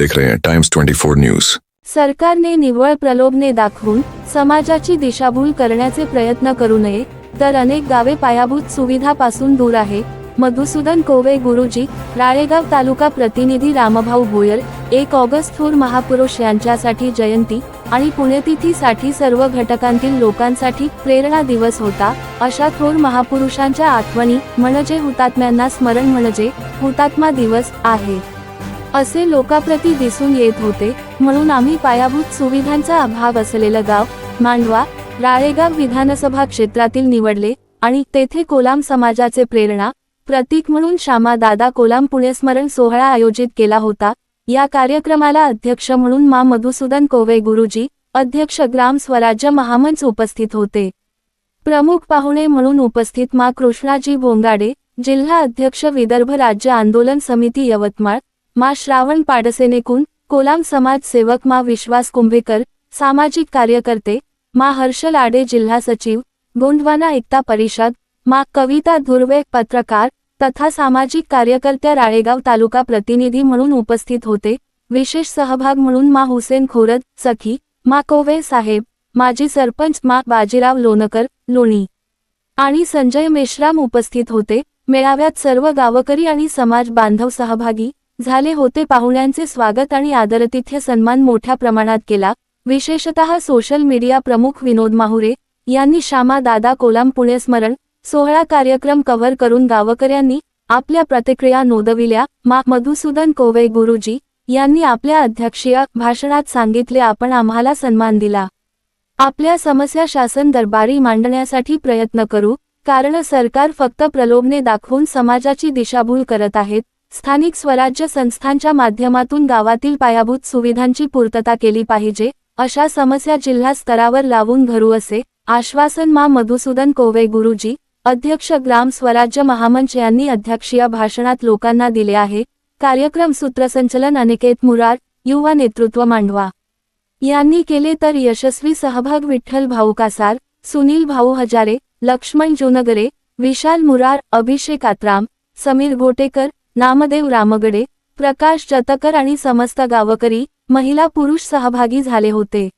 देख रहे हैं टाइम्स 24 न्यूज सरकारने निव्वळ प्रलोभने दाखवून समाजाची दिशाभूल करण्याचे प्रयत्न करू नये तर अनेक गावे पायाभूत सुविधापासून दूर आहे. मधुसूदन कोवे गुरुजी राळेगाव तालुका प्रतिनिधी रामभाऊ भोयर एक ऑगस्ट थोर महापुरुष यांच्यासाठी जयंती आणि पुण्यतिथीसाठी सर्व घटकांतील लोकांसाठी प्रेरणा दिवस होता. अशा थोर महापुरुषांच्या आठवणी म्हणजे हुतात्म्यांना स्मरण म्हणजे हुतात्मा दिवस आहे. असे लोकाप्रती दिसून येत होते म्हणून आम्ही पायाभूत सुविधांचा अभाव असलेलं गाव मांडवा राळेगाव विधानसभा क्षेत्रातील निवडले आणि तेथे कोलाम समाजाचे प्रेरणा प्रतीक म्हणून श्यामा दादा कोलाम पुण्यस्मरण सोहळा आयोजित केला होता. या कार्यक्रमाला अध्यक्ष म्हणून मा मधुसूदन कोवे गुरुजी अध्यक्ष ग्राम स्वराज्य महामंच उपस्थित होते. प्रमुख पाहुणे म्हणून उपस्थित मा कृष्णाजी भोंगाडे जिल्हा अध्यक्ष विदर्भ राज्य आंदोलन समिती यवतमाळ मा श्रावण पाडसेनेकून कोलाम समाज सेवक मा विश्वास कुंभेकर सामाजिक कार्यकर्ते मा हर्षल आडे जिल्हा सचिव गोंडवाना एकता परिषद मा कविता धुर्वे पत्रकार तथा सामाजिक कार्यकर्त्या राळेगाव तालुका प्रतिनिधी म्हणून उपस्थित होते. विशेष सहभाग म्हणून मा हुसेन खोरद सखी मा कोवे साहेब माजी सरपंच मा बाजीराव लोणकर लोणी आणि संजय मेश्राम उपस्थित होते. मेळाव्यात सर्व गावकरी आणि समाज बांधव सहभागी झाले होते. पाहुण्यांचे स्वागत आणि आदरतिथ्य सन्मान मोठ्या प्रमाणात केला. विशेषतः सोशल मीडिया प्रमुख विनोद माहुरे यांनी श्यामा दादा कोलाम पुण्यस्मरण सोहळा कार्यक्रम कव्हर करून गावकऱ्यांनी आपल्या प्रतिक्रिया नोंदविल्या. मा. मधुसूदन कोवे गुरुजी यांनी आपल्या अध्यक्षीय भाषणात सांगितले आपण आम्हाला सन्मान दिला. आपल्या समस्या शासन दरबारी मांडण्यासाठी प्रयत्न करू. कारण सरकार फक्त प्रलोभने दाखवून समाजाची दिशाभूल करत आहेत. स्थानिक स्वराज्य संस्थांच्या माध्यमातून गावातील पायाभूत सुविधांची पूर्तता केली पाहिजे अशा समस्या जिल्हा स्तरावर लावून धरू असे आश्वासन मा मधुसूदन कोवे गुरुजी अध्यक्ष ग्राम स्वराज्य महामंच यांनी अध्यक्षीय भाषणात लोकांना दिले आहे. कार्यक्रम सूत्रसंचलन अनिकेत मुरार युवा नेतृत्व मांडवा. यांनी केले तर यशस्वी सहभाग विठ्ठल भाऊ कासार सुनील भाऊ हजारे लक्ष्मण जुनगरे विशाल मुरार अभिषेक आत्राम समीर गोटेकर नामदेव रामगडे प्रकाश जतकर आणि समस्त गावकरी महिला पुरुष सहभागी झाले होते.